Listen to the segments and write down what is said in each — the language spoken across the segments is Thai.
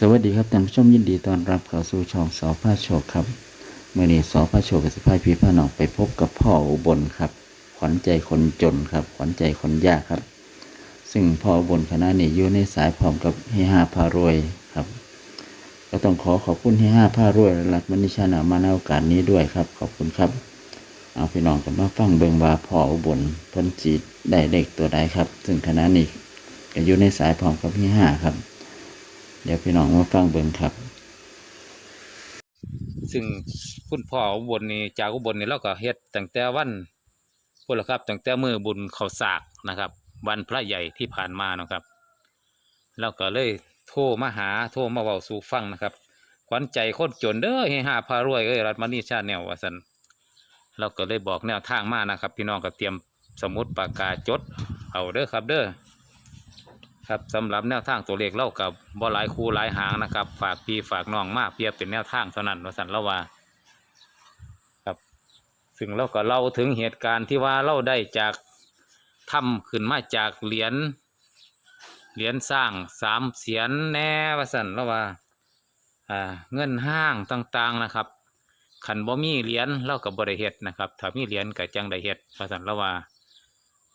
สวัสดีครับท่านผู้ชมยินดีต้อนรับเข้าสู่ช่องสอพระโชคครับเมื่อนี้สอพระโชคกับสิพายพี่พาน้องไปพบกับพ่ออุบลครับ ขวัญใจคนจนครับ ขวัญใจคนยากครับ ซึ่งพ่ออุบลคณะนี้อยู่ในสายพร้อมกับเฮฮาพารวยครับ ก็ต้องขอขอบคุณเฮฮาพารวยและรัฐมนิชานามาในโอกาสนี้ด้วยครับ ขอบคุณครับ เอาพี่น้องกันมาฟังเบิงว่าพ่ออุบลพ้นจีได้เลขตัวใดครับ ซึ่งคณะนี้ก็อยู่ในสายพร้อมกับเฮฮาครับ เดี๋ยวพี่น้องมาฟังเบิ่งครับ ซึ่งคุณพ่ออุบลนี่จากอุบลนี่เราก็เฮ็ดตั้งแต่วันพุ่นละครับตั้งแต่มือบุญเขาสากนะครับ วันพระใหญ่ที่ผ่านมาเนาะครับเราก็เลยโทรมาหาโทรมาเว้าสู่ฟังนะครับ ขวัญใจคนจนเด้อเฮฮาพารวยเอ้ยรัฐมณีชาแนลว่าซั่นเราก็เลยบอกแนวทางมานะครับ พี่น้องก็เตรียมสมุดปากกาจดเอาเด้อครับเด้อ ครับสำหรับแนวทางตัวเลขเล่ากับบ่หลายคู่หลายหางนะครับ ฝากพี่ฝากน้องมากเปรียบเป็นแนวทางเท่านั้นวสันละว่าครับซึ่งเราก็เล่าถึงเหตุการณ์ที่ว่าเราได้จากทำขึ้นมาจากเหรียญเหรียญสร้างสามเสียนแน่วสันละว่าอ่าเงินห้างต่างๆนะครับขันบ่มีเหรียญเรากับบริเฮ็ดนะครับถ้ามีเหรียญก็จังไดเฮ็ดว่าสันละว่า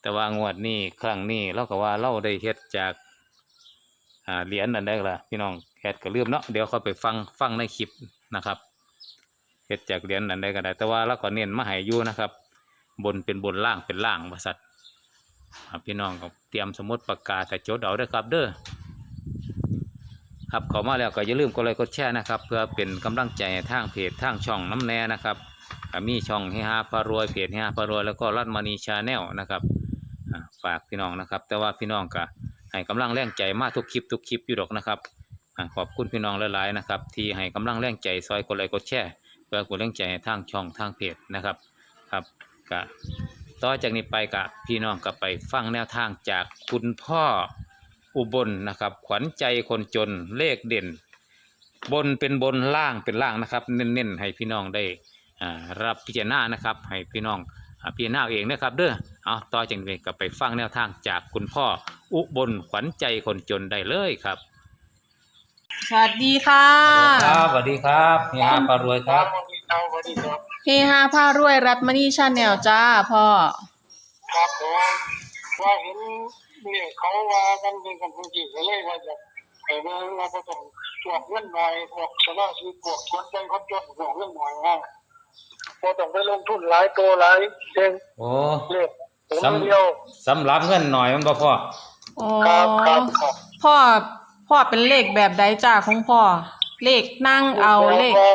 แต่ว่างวดนี้ครั้งนี้เราก็ว่าเราได้เฮ็ดจากเหรียญนั่นได้ละพี่น้องแอดก็ลืมเนาะเดี๋ยวเขาไปฟังฟังในคลิปนะครับเฮ็ดจากเหรียญนั่นได้ก็ได้ แต่ว่าเราก็เน้นมาให้อยู่นะครับ บนเป็นบนล่างเป็นล่างบริษัทพี่น้องก็เตรียมสมุดปากกาแต่จดเอาเด้ครับเด้อครับข้ามาแล้วก็อย่าลืมกดไลค์กดแชร์นะครับ เพื่อเป็นกำลังใจให้ทางเพจทางช่องน้ำแน่นะครับมีช่องเฮฮาพารวยเพจเฮฮาพารวยแล้วก็รัตมณีชาแนลนะครับ ฝากพี่น้องนะครับ แต่ว่าพี่น้องก็ให้กำลังแรงใจมากทุกคลิปทุกคลิปอยู่ดอกนะครับขอบคุณพี่น้องหลายๆนะครับที่ให้กำลังแรงใจซอยกดไลค์กดแชร์เพื่อกดแรงใจให้ทางช่องทางเพจนะครับครับก็ต่อจากนี้ไปกับพี่น้องก็ไปฟังแนวทางจากคุณพ่ออุบลนะครับ ขวัญใจคนจนเลขเด่น บนเป็นบนล่างเป็นล่างนะครับ เน้นๆให้พี่น้องได้รับพิจารณานะครับ ให้พี่น้อง พี่น้าเองนะครับเด้อเอาต่อจากนี้ก็ไปฟังแนวทางจากคุณพ่ออุบลขวัญใจคนจนได้เลยครับ สวัสดีค่ะครับสวัสดีครับเฮียปารวยครับสวัสดีครับสวัสดีครับเฮฮาผ้ารวยรัตมณีชาแนลจ้าพ่อครับผมว่าเห็นเนี่ยเขาว่ากันเป็นคนพื้นที่ก็เลยว่าจะไปเมืองว่าก็ต้องตรวจเงินหน่อยพวกชนะชีพวกชวนใจคนจนตรวจเงินหน่อยนะ พอต้องไปลงทุนหลายตัวหลายเองโอ้เลขผมสำเดียวสำหรับเงินหน่อยมันบ่พ่อโอ้ครับครับครับพ่อพ่อเป็นเลขแบบใดจ้าของพ่อ เลขนั่งเอาเลขบอ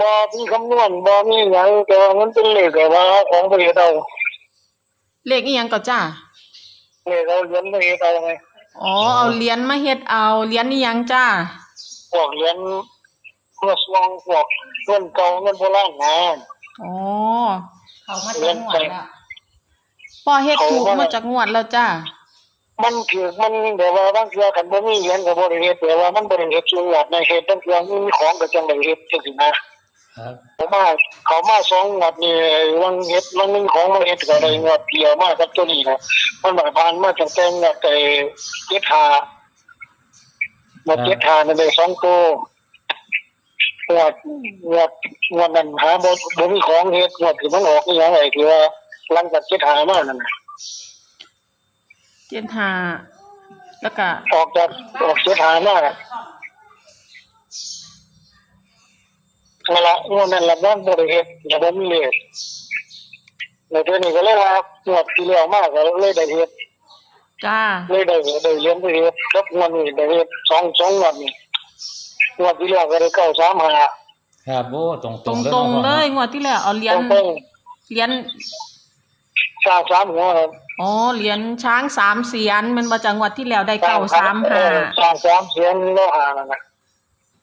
บอมีคำนวณบอมีหยังแต่ว่ามันเป็นเลขแบบว่าของประเทศเราเลขอีหยังก็จ้าเลขเราเรียนประเทศเราไงอ๋อเอาเหรียญมาเฮ็ดเอาเหรียญอีหยังจ้าพวกเรียนเพื่อสวงพวกเงินเก่าเงินโบราณนะ อ๋อเขามาจากงวดแล้วพ่อเฮ็ดถูกมาจากงวดแล้วจ้ามันคือมันแบบว่าบางเทื่อกันบ่มีเงินก็บ่ได้เฮ็ดแต่ว่ามันบ่ได้เฮ็ดจริงหลัดในเฮ็ดบางเทื่อมีของก็จังได้เฮ็ดจังซี่นะครับเขามาเขามาสองงวดนี่วังเฮ็ดวังหนึงของมาเฮ็ดก็ได้งวดเดียวมากับตัวนี้นะมันมาผ่านมาตั้งแต่งวดไอ้เจ็ดหาหมดเจ็ดหานั่นได้สองตัว งวดงวดงวดนั้นหาบ่บ่มีของเฮ็ดงวดที่มันออกอีหยังไอ้ที่ว่าหลังจากเจ็ดหามานั่นน่ะเจ็ดหาแล้วก็ออกจากออกเสียฐานมาเวลาเงินนั้นละบ้านบริเหตุอย่าบ่มีเลยในเดือนนี้ก็เลยว่าหวดที่แล้วมากก็เลยได้เหตุจ้าเลยได้ได้เลี้ยงได้เหตุรับเงินนี่ได้เหตุสองสองงวดนี่ งวดที่แล้วก็ได้เก้าสามห้าครับโอ้ตรงตรงตรงๆเลยงวดที่แล้วเอาเหรียญต้องเหรียญสร้างสามหัวครับอ๋อเหรียญช้างสามเสียนมันมาจากงวดที่แล้วได้เก้าสามเอหาอสร้างสามเสียงโลหะนั่นนะ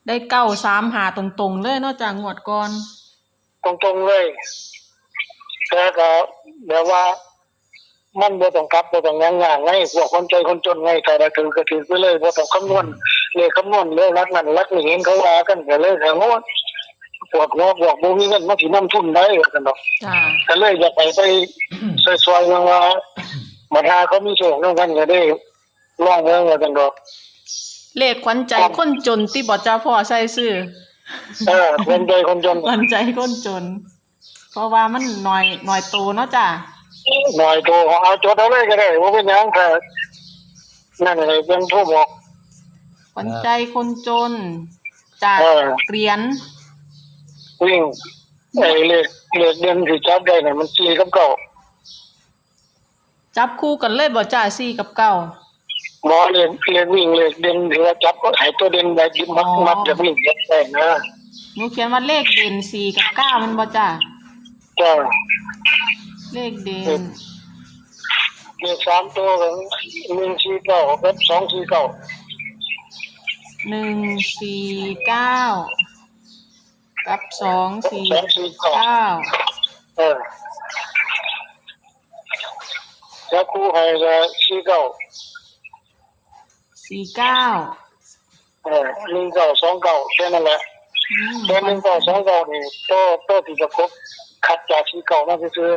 ได้เก้าสามหาตรงๆเลยเนอกจากงวดก่อนตรงๆเลยแต่ก็แบบว่า มันบ่ต้องกลับบ่ต้องหยังงานไงพวกคนใจคนจนไงแต่ละถือก็ถือไปเลยบ่ต้องคำนวณ เลขคำนวณเลยรักนั่นรักนี่เห็นเขาว่ากันก็เลยแต่ว่าพวกหัวพวกบ่มีเงินมาสินํทุนได้กันดอกจ้าก็เลยอยากไปไปซอยๆเมืองว่ามาทาเขามีโชคนำกันก็ได้ลองเมืองว่ากันดอกเลขขวัญใจคนจนที่บ่จ้าพ่อใส่ซื้อเออเป็นใจคนจนขวัญใจคนจน เพราะว่ามันหน่อยหน่อยโตเนาะจ้ะหน่อยตัวเอาจดเอาเลยก็ได้ว่าเป็นหยังแต่นั่นเลยเป็นผู้บอกข วัญใจคนจน จากเออเหรียญวิ่งไอ้เลขเลขเด่นที่จับได้เนี่ยมันจีกับเก่าจับคู่กันเลยบ่จ้าสี่กับเก้าหมอเลขเลขวิ่งเลขเด่นที่ว่าจับก็หายตัวเด่นได้ยิบมัดอ๋อมัดจะวิ่งยัดได้นะหนูเขียนว่าเลขเด่นสี่กับเก้ามันบ่จ้าจ้าเลขเด่นเลขสามตัวของหนึ่งสี่เก้ากับสองสี่เก้า หนึ่งสี่เก้ากับสองสี่สองสี่เก้าเก้าเออแล้วครูให้ก็สี่เก้าสี่เก้าเออหนึ่งเก้าสองเก้าแค่นั้นแหละอืมตัวหนึ่งเก้าสองเก้านี่ตัวตัวที่จะครบขัดจากสี่เก้ามาซื้อ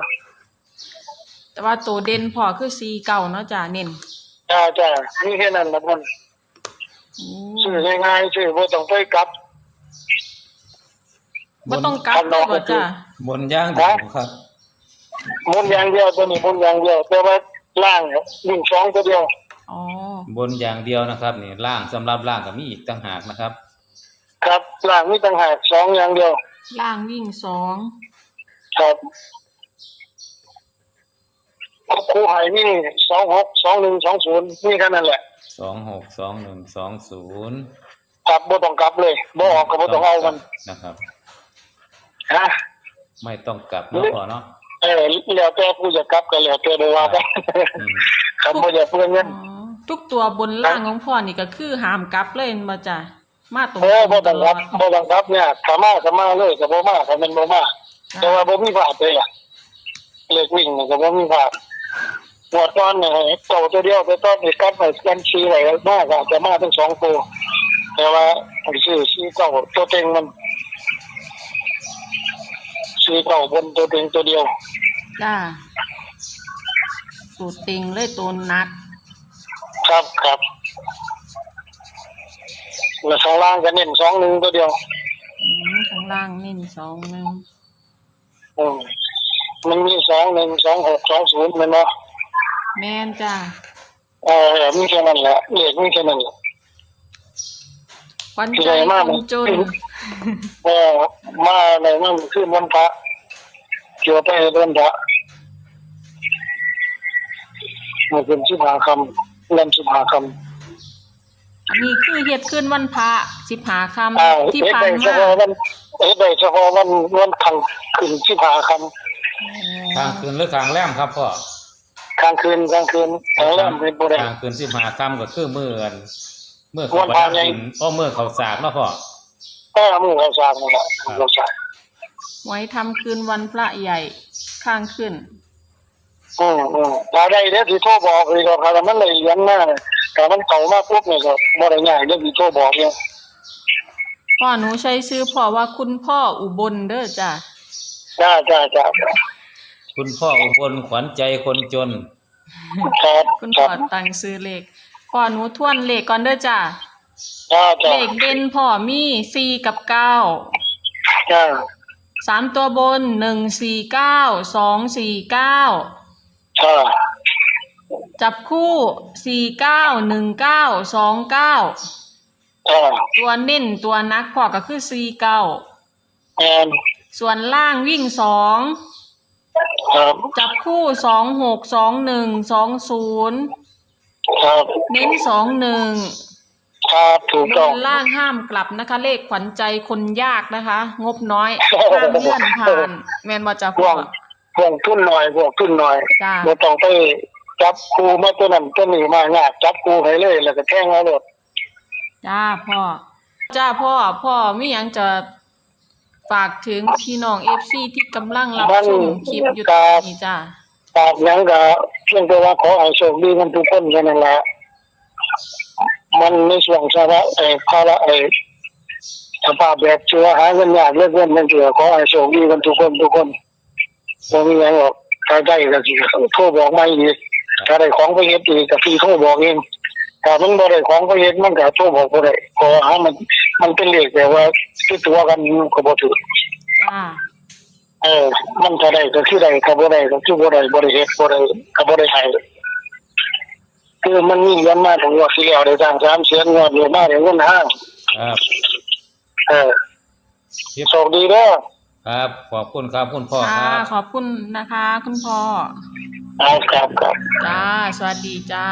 แต่ว่าตัวเด่นพอคือสี่เก้าเนาะจ้าเน้นๆจ้าจ้านี่แค่นั้นละมันอืม ซื้อง่ายๆซื้อบ่ต้องไปกลับ บ่ต้องกลับเลยบ่จ้าบนย่างเดียวครับหมุนอย่างเดียวตัวนี้หมุนอย่างเดียวแต่ว่าล่างเนี่ยวิ่งสองตัวเดียวอ๋อบนอย่างเดียวนะครับนี่ล่างสำหรับล่างก็มีอีกต่างหากนะครับ ครับล่างมีต่างหากสองอย่างเดียวล่างวิ่งสองครับครูใหายนี่สองหกสองหนึ่งสองศูนย์นี่แค่นั้นแหละ สองหกสองหนึ่งสองศูนย์ครับบ่ต้องกลับเลยบ่ออกก็บ่ต้องเอามันนะครับฮะไม่ต้องกลับเนาะพอเนาะเออแล้วแต่ผู้จะกลับก็แล้วแต่โดยว่าไปอืมครับบ่จะเพื่อนเงินอ๋อทุกตัวบนล่างของพ่อนี่ก็คือห้ามกลับเลยแม่นบ่จ้ามาตรงเออบ่ตต้องลกอลัดบบ่ต้องกลับเนี่ยถ้ามาก็มาเลยก็บ่มาถ้ามันบ่มาแต่ว่าบ่มีพลาดเลยอะเลขวิ่งนี่ก็บ่มีพลาด หมดก่อนเนี่ยเก่าตัวเดียวไปต้อนไปกัดไปกันชีไว้มากอาจจะมาทั้งสองตัวแต่ว่าไอ้ชื่อชื่อเก่าตัวเต็งมันชื่อเก่าบนตัวเต็งตัวเดียวจ้าสูตรติงเลยตัวหนัก ครับครับแล้วข้างล่างก็เน้นสองหนึ่งตัวเดียวอืมข้างล่างนิ่นสองหนึ่งอืมมันมีสองหนึ่งสองหกสองศูนย์มันเนาะ แม่นจ้าเออมีแค่นั้นแหละเลขมีแค่นั้นแหละขวัญที่ใจไหนมาคมันนจนเออมาในมันขึ้นวันพระเกี่ยวไปวันพระมันเป็นสิบหาคำเล่นสิบหาคอันนี้คือเฮ็ดขึ้นวันพระสิบหาคำอ่าำที่เฮ็ดผ่าได้นเฉมาพาะวันเฮ็ดได้เฉพาะวันวันขังขึ้นสิบหาคกลางคืนหรือกลางแรมครับพ่อำ กลางคืนกลางคืนกลางแรมเป็นบุรีกลางคืนสิบห้าค่ำก็คือมื่อกันเมื่อวัเขานประพระดับไงดินก็เมื่อเขาสากเนาะพ่อก็มือเราสร้างนี่แหละเราสร้างไว้ทำคืนวันพระใหญ่ข้างขึ้นอืมอืมถ้าได้เดี๋ยวสิโทรบอกเลยก็ถ้ามันเลยเลี้ยงมาถ้ามันเก่ามาปุ๊บเนี่ยก็บ่ได้ง่ายเดี๋ยวสิโทรบอกเนี่ยพ่อหนูใช้ชื่อพ่อว่าคุณพ่ออุบลเด้อจ้ะจ้าจ้าจ้า คุณพ่ออุบลขวัญใจคนจน ครับคุณคพ่รัอบตั้งซื้อเลขพ่อหนูทวนเลขก่อนเด้อจ้ะจ้าจ้าเลขเด่นพ่อมีสี่กับเก้าจ้าสามตัวบนหนึ่งสี่เก้าสองสี่เก้าจ้าจับคู่สี่เก้าหนึ่งเก้าสองเก้าจ้าตัวเน้นตัวนักพ่อก็คือสี่เก้าแอนส่วนล่างวิ่งสอง ครับจับคู่สองหกสองหนึ่งสองศูนย์ครับเน้นสองหนึ่งครับถูกบต้องนล่างห้ามกลับนะคะ เลขขวัญใจคนยากนะคะ งบน้อยห้ามเลื่อนผ่านแมนว่าจะพพ่วอกพวกทุนหน่อยพวกทุนหน่อยจ้าบ่ต้องไปจับครูมาตัวนั้นตัวนี้มางากจับครูให้เลย แล้วก็แท่งเอาเลยจ้าพ่อ จ้าพ่อ พ่อไม่ยังจะ ฝากถึงพี่น้องเอฟซีที่กำลังรับชมคลิปอยู่ตอนนี้จ้าปากหยังก็เพียงแต่ว่าขอให้โชคดีกันทุกคนแค่นั้นแหละมันในส่วนสาระไอ้ภาระไอ้สภาพแบบเชื่อหาเงินยากเลิกเงินนั่นเถื่อขอให้โชคดีกันทุกคนทุกคนบ่มีหยังหรอกถ้าได้ก็สิโทรบอกมาอีกถ้าได้ของไปเฮ็ดอีกก็สิโทรบอกเองถ้ามันบ่ได้ของก็เฮ็ดมันก็โทรบอกบ่ได้เพราะว่ามัน มันเป็นเลขแต่ว่าคือตัวกันก็บ่ถูกจ้าเออ มันจะได้ก็คือได้ก็บ่ได้ก็คือบ่ได้บ่ได้เฮ็ดบ่ได้ก็บ่ได้ให้คือมันมีเงินมาถึงว่าสิแล้วได้ทางสามเสียนงวดนี้มาได้เงินห้าครับเออโชคดีเด้อครับ ขอบคุณครับคุณพ่อคค่ะรับขอบคุณนะคะ คุณพ่อเอาครับครับจ้าสวัสดีจ้า